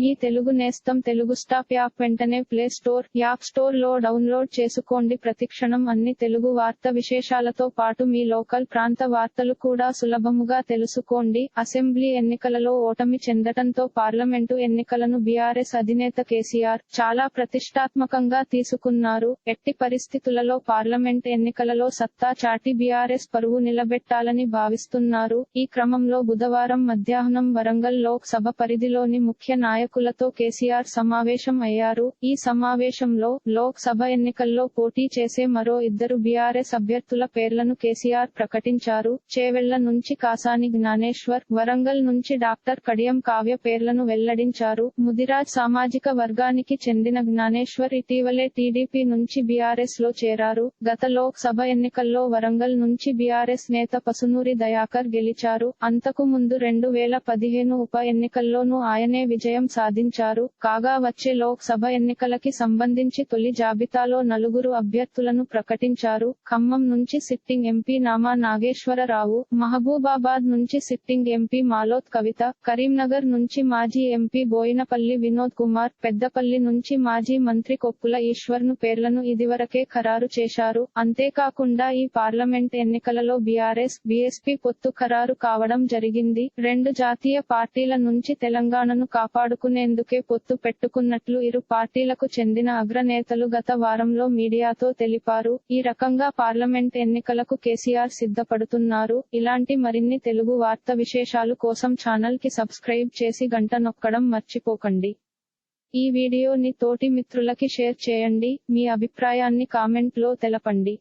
మీ తెలుగు నేస్తం Telugu stop app వెంటనే play store app స్టోర్లో డౌన్లోడ్ చేసుకోండి. ప్రతిక్షణం అన్ని తెలుగు వార్త విశేషాలతో పాటు మీ లోకల్ ప్రాంత వార్తలు కూడా సులభముగా తెలుసుకోండి. అసెంబ్లీ ఎన్నికలలో ఓటమి చెందటంతో పార్లమెంటు ఎన్నికలను బీఆర్ఎస్ అధినేత కేసీఆర్ చాలా ప్రతిష్టాత్మకంగా తీసుకున్నారు. ఎట్టి పరిస్థితులలో పార్లమెంట్ ఎన్నికలలో సత్తా చాటి బీఆర్ఎస్ పరువు నిలబెట్టాలని భావిస్తున్నారు. ఈ క్రమంలో బుధవారం మధ్యాహ్నం వరంగల్ లోక్ సభ పరిధిలోని ముఖ్య నాయకులతో కేసీఆర్ సమావేశం అయ్యారు. ఈ సమావేశంలో లోక్ సభ ఎన్నికల్లో పోటీ చేసే మరో ఇద్దరు బీఆర్ఎస్ అభ్యర్థుల పేర్లను కేసీఆర్ ప్రకటించారు. చేవెళ్ళ నుంచి కాసాని జ్ఞానేశ్వర్ వరంగల్ నుంచి డాక్టర్ కడియం కావ్య పేర్లను వెల్లడించారు. ముదిరాజ్ సామాజిక వర్గానికి చెందిన జ్ఞానేశ్వర్ ఇటీవలే టీడీపీ నుంచి బీఆర్ఎస్లో చేరారు. గత లోక్ సభ ఎన్నికల్లో వరంగల్ నుంచి బీఆర్ఎస్ నేత పసునూరి దయాకర్ గెలిచారు. అంతకు ముందు రెండు వేల పదిహేను ఉప ఎన్నికల్లోనూ ఆయనే విజయం సాధించారు. కాగా వచ్చే లోక్ సభ ఎన్నికలకి సంబంధించి తొలి జాబితాలో నలుగురు అభ్యర్థులను ప్రకటించారు. ఖమ్మం నుంచి సిట్టింగ్ ఎంపీ నామా నాగేశ్వరరావు మహబూబాబాద్ నుంచి సిట్టింగ్ ఎంపీ మాలోత్ కవిత కరీంనగర్ నుంచి మాజీ ఎంపీ బోయినపల్లి వినోద్ కుమార్ పెద్దపల్లి నుంచి మాజీ మంత్రి కొప్పుల ఈశ్వర్ను పేర్లను ఇదివరకే ఖరారు చేశారు. అంతేకాకుండా ఈ పార్లమెంట్ ఎన్నికలలో బీఆర్ఎస్ బీఎస్పీ పొత్తు ఖరారు కావడం జరిగింది. రెండు జాతీయ పార్టీల నుంచి తెలంగాణను కాపాడు కాపాడుకునేందుకే పొత్తు పెట్టుకున్నట్లు ఇరు పార్టీలకు చెందిన అగ్రనేతలు గత వారంలో మీడియాతో తెలిపారు. ఈ రకంగా పార్లమెంట్ ఎన్నికలకు కేసీఆర్ సిద్ధపడుతున్నారు. ఇలాంటి మరిన్ని తెలుగు వార్త విశేషాలు కోసం ఛానల్కి సబ్స్క్రైబ్ చేసి గంట నొక్కడం మర్చిపోకండి. ఈ వీడియోని తోటి మిత్రులకి షేర్ చేయండి. మీ అభిప్రాయాన్ని కామెంట్లో తెలపండి.